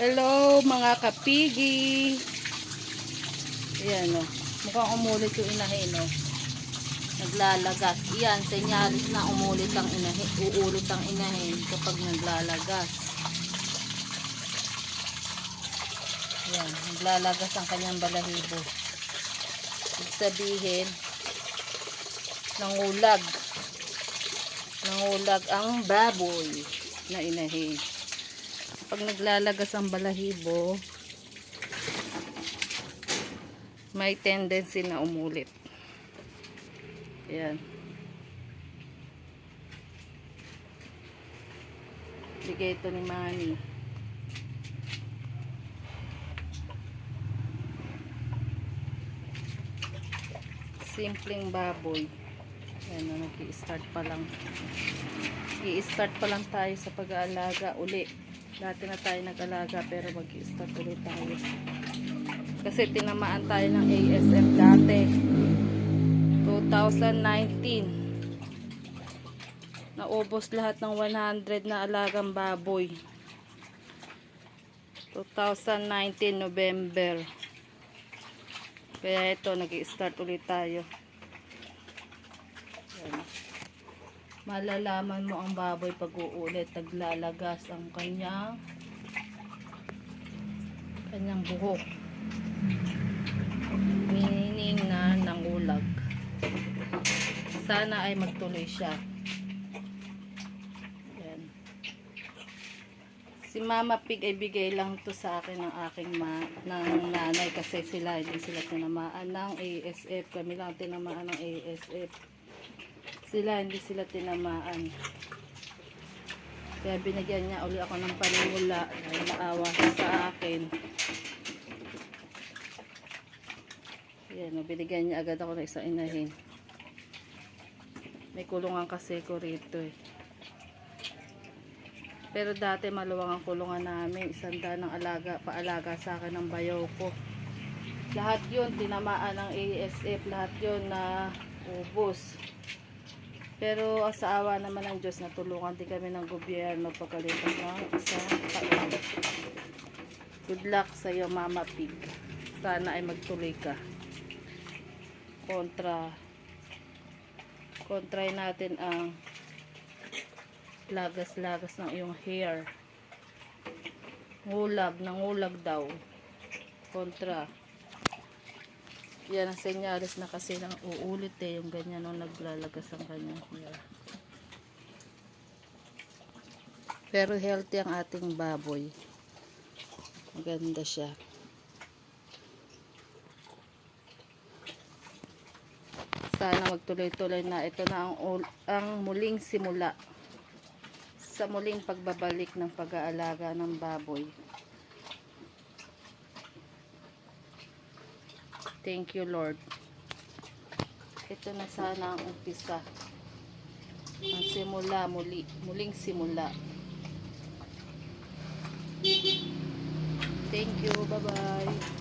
Hello mga kapigi. Ayan o. Mukhang umulit yung inahin o. Naglalagas. Iyan, senyalis na umulit ang inahin. Uulit ang inahin kapag naglalagas. Ayan, naglalagas ang kanyang balahibo. Ibig sabihin, nangulag. Nangulag ang baboy na inahin pag naglalagas ang balahibo, may tendency na umulit. Ayan. Bigay ito ni Manny. Simpleng baboy. Ayan na, nag-i-start pa lang. I-start pa lang tayo sa pag-aalaga uli. Dati na tayo nag-alaga pero mag-start ulit tayo. Kasi tinamaan tayo ng ASM dati. 2019. Naubos lahat ng 100 na alagang baboy. 2019 November. Kaya ito, nag-start ulit tayo. Ayan malalaman mo ang baboy pag uulit naglalagas ang kanyang kanyang buhok. Meaning na nangulag sana ay magtuloy siya. Yan. Si mama pig ay bigay lang to sa akin ng aking ma ng nanay kasi sila hindi sila tinamaan ng ASF kami lang tinamaan ng ASF sila hindi sila tinamaan. Kaya binigyan niya uli ako ng panimula. Naawa siya sa akin. Yan binigyan niya agad ako ng isang inahin. May kulungan kasi ko rito eh. Pero dati maluwang ang kulungan namin. Isang daan ng alaga, paalaga sa akin ng bayaw ko. Lahat yun tinamaan ng ASF lahat yun na ubos pero sa awa naman ng Diyos, natulungan din kami ng gobyerno pagkalipas ng isang taon. Good luck sa iyo, Mama Pig. Sana ay magtuloy ka. Kontra kontray natin ang lagas-lagas ng iyong hair. Ngulag, nangulag daw. Kontra. Yan ang senyalis na kasi nang uulit eh, yung ganyan nung naglalagas ang kanyang hair. Pero healthy ang ating baboy. Maganda siya. Sana magtuloy-tuloy na. Ito na ang, ang muling simula sa muling pagbabalik ng pag-aalaga ng baboy. Thank you, Lord. Ito na sana ang umpisa. Ang simula, muli, muling simula. Thank you. Bye-bye.